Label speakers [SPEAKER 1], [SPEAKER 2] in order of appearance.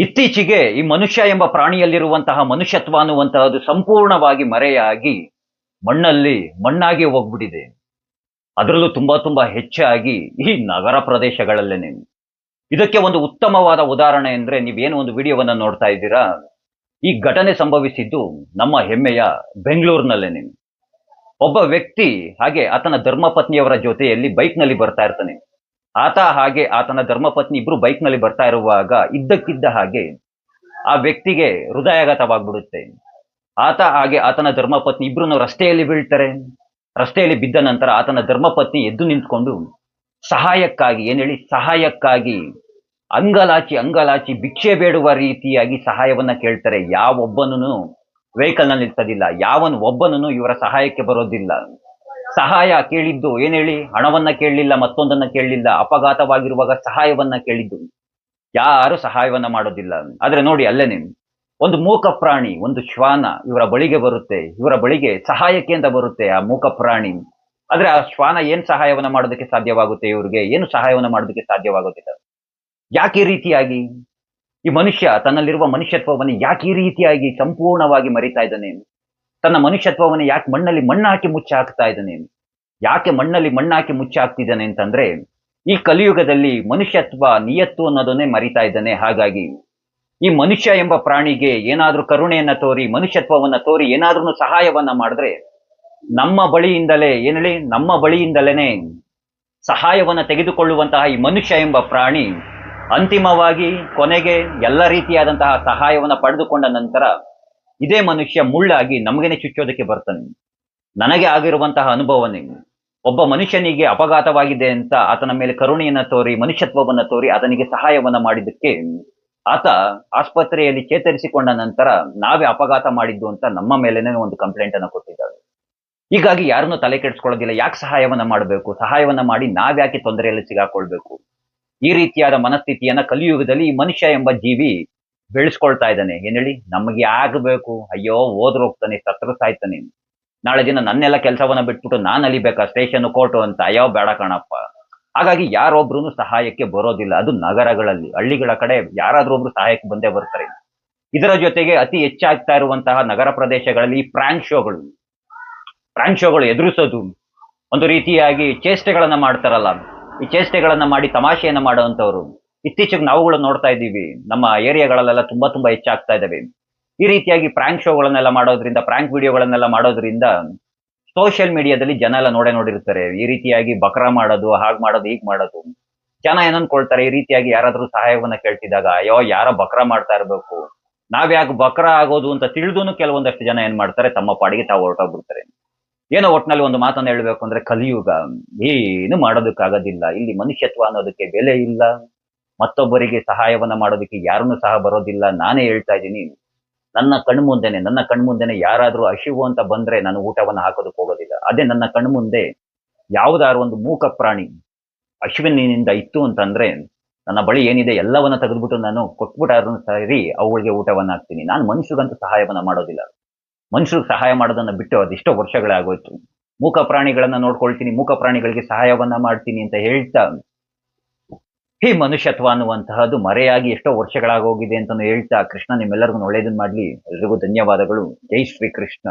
[SPEAKER 1] ಇತ್ತೀಚೆಗೆ ಈ ಮನುಷ್ಯ ಎಂಬ ಪ್ರಾಣಿಯಲ್ಲಿರುವಂತಹ ಮನುಷ್ಯತ್ವ ಅನ್ನುವಂತಹದ್ದು ಸಂಪೂರ್ಣವಾಗಿ ಮರೆಯಾಗಿ ಮಣ್ಣಲ್ಲಿ ಮಣ್ಣಾಗಿ ಹೋಗ್ಬಿಟ್ಟಿದೆ. ಅದರಲ್ಲೂ ತುಂಬಾ ತುಂಬಾ ಹೆಚ್ಚಾಗಿ ಈ ನಗರ ಪ್ರದೇಶಗಳಲ್ಲೇನೆ. ಇದಕ್ಕೆ ಒಂದು ಉತ್ತಮವಾದ ಉದಾಹರಣೆ ಅಂದ್ರೆ ನೀವೇನು ಒಂದು ವಿಡಿಯೋವನ್ನ ನೋಡ್ತಾ ಇದ್ದೀರಾ? ಈ ಘಟನೆ ಸಂಭವಿಸಿದ್ದು ನಮ್ಮ ಹೆಮ್ಮೆಯ ಬೆಂಗಳೂರಿನಲ್ಲೇನೆ. ಒಬ್ಬ ವ್ಯಕ್ತಿ ಹಾಗೆ ಆತನ ಧರ್ಮಪತ್ನಿಯವರ ಜೊತೆಯಲ್ಲಿ ಬೈಕ್ನಲ್ಲಿ ಬರ್ತಾ ಇರ್ತಾನೆ. ಆತ ಹಾಗೆ ಆತನ ಧರ್ಮಪತ್ನಿ ಇಬ್ರು ಬೈಕ್ನಲ್ಲಿ ಬರ್ತಾ ಇರುವಾಗ ಇದ್ದಕ್ಕಿದ್ದ ಹಾಗೆ ಆ ವ್ಯಕ್ತಿಗೆ ಹೃದಯಾಘಾತವಾಗ್ಬಿಡುತ್ತೆ. ಆತ ಹಾಗೆ ಆತನ ಧರ್ಮಪತ್ನಿ ಇಬ್ರು ರಸ್ತೆಯಲ್ಲಿ ಬೀಳ್ತಾರೆ. ರಸ್ತೆಯಲ್ಲಿ ಬಿದ್ದ ನಂತರ ಆತನ ಧರ್ಮಪತ್ನಿ ಎದ್ದು ನಿಂತ್ಕೊಂಡು ಸಹಾಯಕ್ಕಾಗಿ, ಏನ್ ಹೇಳಿ, ಸಹಾಯಕ್ಕಾಗಿ ಅಂಗಲಾಚಿ ಅಂಗಲಾಚಿ ಭಿಕ್ಷೆ ಬೇಡುವ ರೀತಿಯಾಗಿ ಸಹಾಯವನ್ನ ಕೇಳ್ತಾರೆ. ಯಾವೊಬ್ಬನೂ ವೆಹಿಕಲ್ನಲ್ಲಿ ನಿಲ್ಸೋದಿಲ್ಲ. ಯಾವನ್ ಒಬ್ಬನೂ ಇವರ ಸಹಾಯಕ್ಕೆ ಬರೋದಿಲ್ಲ. ಸಹಾಯ ಕೇಳಿದ್ದು, ಏನ್ ಹೇಳಿ? ಹಣವನ್ನ ಕೇಳಲಿಲ್ಲ, ಮತ್ತೊಂದನ್ನ ಕೇಳಲಿಲ್ಲ, ಅಪಘಾತವಾಗಿರುವಾಗ ಸಹಾಯವನ್ನ ಕೇಳಿದ್ದು. ಯಾರು ಸಹಾಯವನ್ನ ಮಾಡೋದಿಲ್ಲ. ಆದ್ರೆ ನೋಡಿ ಅಲ್ಲೇನೆ ಒಂದು ಮೂಕ ಪ್ರಾಣಿ, ಒಂದು ಶ್ವಾನ ಇವರ ಬಳಿಗೆ ಬರುತ್ತೆ. ಇವರ ಬಳಿಗೆ ಸಹಾಯಕ್ಕೆ ಅಂತ ಬರುತ್ತೆ ಆ ಮೂಕ ಪ್ರಾಣಿ. ಆದ್ರೆ ಆ ಶ್ವಾನ ಏನ್ ಸಹಾಯವನ್ನ ಮಾಡೋದಕ್ಕೆ ಸಾಧ್ಯವಾಗುತ್ತೆ ಇವ್ರಿಗೆ? ಏನು ಸಹಾಯವನ್ನ ಮಾಡೋದಕ್ಕೆ ಸಾಧ್ಯವಾಗುತ್ತಿಲ್ಲ ಯಾಕೆ ಈ ರೀತಿಯಾಗಿ? ಈ ಮನುಷ್ಯ, ತನ್ನಲ್ಲಿರುವ ಮನುಷ್ಯತ್ವವನ್ನು ಯಾಕೆ ಈ ರೀತಿಯಾಗಿ ಸಂಪೂರ್ಣವಾಗಿ ಮರಿತಾ ಇದ್ದಾನೆ? ತನ್ನ ಮನುಷ್ಯತ್ವವನ್ನು ಯಾಕೆ ಮಣ್ಣಲ್ಲಿ ಮಣ್ಣು ಹಾಕಿ ಮುಚ್ಚಿ ಹಾಕ್ತಾ ಇದ್ದಾನೆ? ಯಾಕೆ ಮಣ್ಣಲ್ಲಿ ಮಣ್ಣು ಹಾಕಿ ಮುಚ್ಚಿ ಹಾಕ್ತಿದ್ದಾನೆ ಅಂತಂದ್ರೆ, ಈ ಕಲಿಯುಗದಲ್ಲಿ ಮನುಷ್ಯತ್ವ ನಿಯತ್ತು ಅನ್ನೋದನ್ನೇ ಮರಿತಾ ಇದ್ದಾನೆ. ಹಾಗಾಗಿ ಈ ಮನುಷ್ಯ ಎಂಬ ಪ್ರಾಣಿಗೆ ಏನಾದ್ರೂ ಕರುಣೆಯನ್ನ ತೋರಿ, ಮನುಷ್ಯತ್ವವನ್ನ ತೋರಿ ಏನಾದ್ರೂ ಸಹಾಯವನ್ನ ಮಾಡಿದ್ರೆ, ನಮ್ಮ ಬಳಿಯಿಂದಲೇ, ಏನ್ ಹೇಳಿ, ನಮ್ಮ ಬಳಿಯಿಂದಲೇನೆ ಸಹಾಯವನ್ನ ತೆಗೆದುಕೊಳ್ಳುವಂತಹ ಈ ಮನುಷ್ಯ ಎಂಬ ಪ್ರಾಣಿ ಅಂತಿಮವಾಗಿ ಕೊನೆಗೆ ಎಲ್ಲ ರೀತಿಯಾದಂತಹ ಸಹಾಯವನ್ನು ಪಡೆದುಕೊಂಡ ನಂತರ ಇದೇ ಮನುಷ್ಯ ಮುಳ್ಳಾಗಿ ನಮಗೇನೆ ಚುಚ್ಚೋದಕ್ಕೆ ಬರ್ತಾನೆ. ನನಗೆ ಆಗಿರುವಂತಹ ಅನುಭವನೇ ಒಬ್ಬ ಮನುಷ್ಯನಿಗೆ ಅಪಘಾತವಾಗಿದೆ ಅಂತ ಆತನ ಮೇಲೆ ಕರುಣೆಯನ್ನ ತೋರಿ, ಮನುಷ್ಯತ್ವವನ್ನ ತೋರಿ ಆತನಿಗೆ ಸಹಾಯವನ್ನ ಮಾಡಿದ್ದಕ್ಕೆ ಆತ ಆಸ್ಪತ್ರೆಯಲ್ಲಿ ಚೇತರಿಸಿಕೊಂಡ ನಂತರ ನಾವೇ ಅಪಘಾತ ಮಾಡಿದ್ದು ಅಂತ ನಮ್ಮ ಮೇಲೇನೆ ಒಂದು ಕಂಪ್ಲೇಂಟ್ ಅನ್ನು ಕೊಟ್ಟಿದ್ದಾರೆ. ಹೀಗಾಗಿ ಯಾರನ್ನೂ ತಲೆ ಕೆಡಿಸ್ಕೊಳ್ಳೋದಿಲ್ಲ. ಯಾಕೆ ಸಹಾಯವನ್ನ ಮಾಡಬೇಕು? ಸಹಾಯವನ್ನ ಮಾಡಿ ನಾವ್ಯಾಕೆ ತೊಂದರೆಯಲ್ಲಿ ಸಿಗಾಕೊಳ್ಬೇಕು? ಈ ರೀತಿಯಾದ ಮನಸ್ಥಿತಿಯನ್ನ ಕಲಿಯುಗದಲ್ಲಿ ಮನುಷ್ಯ ಎಂಬ ಜೀವಿ ಬೆಳೆಸ್ಕೊಳ್ತಾ ಇದ್ದಾನೆ. ಏನ್ ಹೇಳಿ? ನಮಗೆ ಆಗಬೇಕು. ಅಯ್ಯೋ, ಹೋದ್ರು ಹೋಗ್ತಾನೆ ಸತ್ರ ಸಾಯ್ತಾನೆ ನಾಳೆ ದಿನ ನನ್ನೆಲ್ಲ ಕೆಲಸವನ್ನ ಬಿಟ್ಬಿಟ್ಟು ನಾನು ಅಲಿಬೇಕಾ? ಸ್ಟೇಷನ್ ಕೋರ್ಟು ಅಂತ. ಅಯ್ಯೋ, ಬೇಡ ಕಣಪ್ಪ. ಹಾಗಾಗಿ ಯಾರೊಬ್ರು ಸಹಾಯಕ್ಕೆ ಬರೋದಿಲ್ಲ. ಅದು ನಗರಗಳಲ್ಲಿ, ಹಳ್ಳಿಗಳ ಕಡೆ ಯಾರಾದ್ರೂ ಒಬ್ರು ಸಹಾಯಕ್ಕೆ ಬಂದೇ ಬರ್ತಾರೆ. ಇದರ ಜೊತೆಗೆ ಅತಿ ಹೆಚ್ಚಾಗ್ತಾ ಇರುವಂತಹ ನಗರ ಪ್ರದೇಶಗಳಲ್ಲಿ ಪ್ರಾಂಕ್ ಶೋಗಳು ಪ್ರಾಂಕ್ ಶೋಗಳು ಎದುರಿಸೋದು. ಒಂದು ರೀತಿಯಾಗಿ ಚೇಷ್ಟೆಗಳನ್ನ ಮಾಡ್ತಾರಲ್ಲ. ಈ ಚೇಷ್ಟೆಗಳನ್ನ ಮಾಡಿ ತಮಾಷೆಯನ್ನ ಮಾಡುವಂತವ್ರು ಇತ್ತೀಚೆಗೆ ನಾವುಗಳು ನೋಡ್ತಾ ಇದ್ದೀವಿ. ನಮ್ಮ ಏರಿಯಾಗಳಲ್ಲೆಲ್ಲ ತುಂಬಾ ತುಂಬಾ ಹೆಚ್ಚಾಗ್ತಾ ಇದ್ದಾವೆ. ಈ ರೀತಿಯಾಗಿ ಪ್ರಾಂಕ್ ಶೋಗಳನ್ನೆಲ್ಲ ಮಾಡೋದ್ರಿಂದ ಪ್ರಾಂಕ್ ವಿಡಿಯೋಗಳನ್ನೆಲ್ಲ ಮಾಡೋದ್ರಿಂದ ಸೋಷಿಯಲ್ ಮೀಡಿಯಾದಲ್ಲಿ ಜನ ಎಲ್ಲ ನೋಡೇ ನೋಡಿರ್ತಾರೆ. ಈ ರೀತಿಯಾಗಿ ಬಕ್ರ ಮಾಡೋದು, ಹಾಗೆ ಮಾಡೋದು, ಹೀಗೆ ಮಾಡೋದು. ಜನ ಏನನ್ಕೊಳ್ತಾರೆ? ಈ ರೀತಿಯಾಗಿ ಯಾರಾದ್ರೂ ಸಹಾಯವನ್ನ ಕೇಳ್ತಿದ್ದಾಗ, ಅಯ್ಯೋ, ಯಾರೋ ಬಕ್ರ ಮಾಡ್ತಾ ಇರಬೇಕು. ನಾವ್ಯಾಕೆ ಬಕ್ರ ಆಗೋದು ಅಂತ ತಿಳಿದೂನು ಕೆಲವೊಂದಷ್ಟು ಜನ ಏನ್ ಮಾಡ್ತಾರೆ? ತಮ್ಮ ಪಾಡಿಗೆ ತಾವು ಹೊರಟೋಗ್ಬಿಡ್ತಾರೆ. ಏನೋ ಒಟ್ನಲ್ಲಿ ಒಂದು ಮಾತನ್ನ ಹೇಳ್ಬೇಕು ಅಂದ್ರೆ, ಕಲಿಯುಗ, ಏನು ಮಾಡೋದಕ್ಕಾಗೋದಿಲ್ಲ. ಇಲ್ಲಿ ಮನುಷ್ಯತ್ವ ಅನ್ನೋದಕ್ಕೆ ಬೆಲೆ ಇಲ್ಲ. ಮತ್ತೊಬ್ಬರಿಗೆ ಸಹಾಯವನ್ನ ಮಾಡೋದಕ್ಕೆ ಯಾರನ್ನೂ ಸಹ ಬರೋದಿಲ್ಲ. ನಾನೇ ಹೇಳ್ತಾ ಇದ್ದೀನಿ, ನನ್ನ ಕಣ್ಮುಂದೆನೆ ನನ್ನ ಕಣ್ಮುಂದೆನೆ ಯಾರಾದರೂ ಹಸಿವು ಅಂತ ಬಂದ್ರೆ ನಾನು ಊಟವನ್ನ ಹಾಕೋದಕ್ಕೆ ಹೋಗೋದಿಲ್ಲ. ಅದೇ ನನ್ನ ಕಣ್ಮುಂದೆ ಯಾವುದಾದ್ರು ಒಂದು ಮೂಕ ಪ್ರಾಣಿ ಅಶ್ವಿನಿಂದ ಇತ್ತು ಅಂತಂದ್ರೆ ನನ್ನ ಬಳಿ ಏನಿದೆ ಎಲ್ಲವನ್ನ ತೆಗೆದ್ಬಿಟ್ಟು ನಾನು ಕೊಟ್ಬಿಟ್ಟಾದ್ರೂ ಸರಿ ಅವುಗಳಿಗೆ ಊಟವನ್ನ ಹಾಕ್ತೀನಿ. ನಾನು ಮನುಷ್ಯರಿಗಂತೂ ಸಹಾಯವನ್ನ ಮಾಡೋದಿಲ್ಲ. ಮನುಷ್ಯರಿಗೆ ಸಹಾಯ ಮಾಡೋದನ್ನ ಬಿಟ್ಟು ಅದೆಷ್ಟೋ ವರ್ಷಗಳೇ ಆಗೋಯ್ತು ಮೂಕ ಪ್ರಾಣಿಗಳನ್ನ ನೋಡ್ಕೊಳ್ತೀನಿ, ಮೂಕ ಪ್ರಾಣಿಗಳಿಗೆ ಸಹಾಯವನ್ನ ಮಾಡ್ತೀನಿ ಅಂತ ಹೇಳ್ತಾ ಈ ಮನುಷ್ಯತ್ವ ಅನ್ನುವಂತಹದ್ದು ಮರೆಯಾಗಿ ಎಷ್ಟೋ ವರ್ಷಗಳಾಗೋಗಿದೆ ಅಂತ ಹೇಳ್ತಾ ಕೃಷ್ಣ ನಿಮ್ಮೆಲ್ಲರಿಗೂ ಒಳ್ಳೇದನ್ನ ಮಾಡ್ಲಿ. ಎಲ್ರಿಗೂ ಧನ್ಯವಾದಗಳು. ಜೈ ಶ್ರೀ ಕೃಷ್ಣ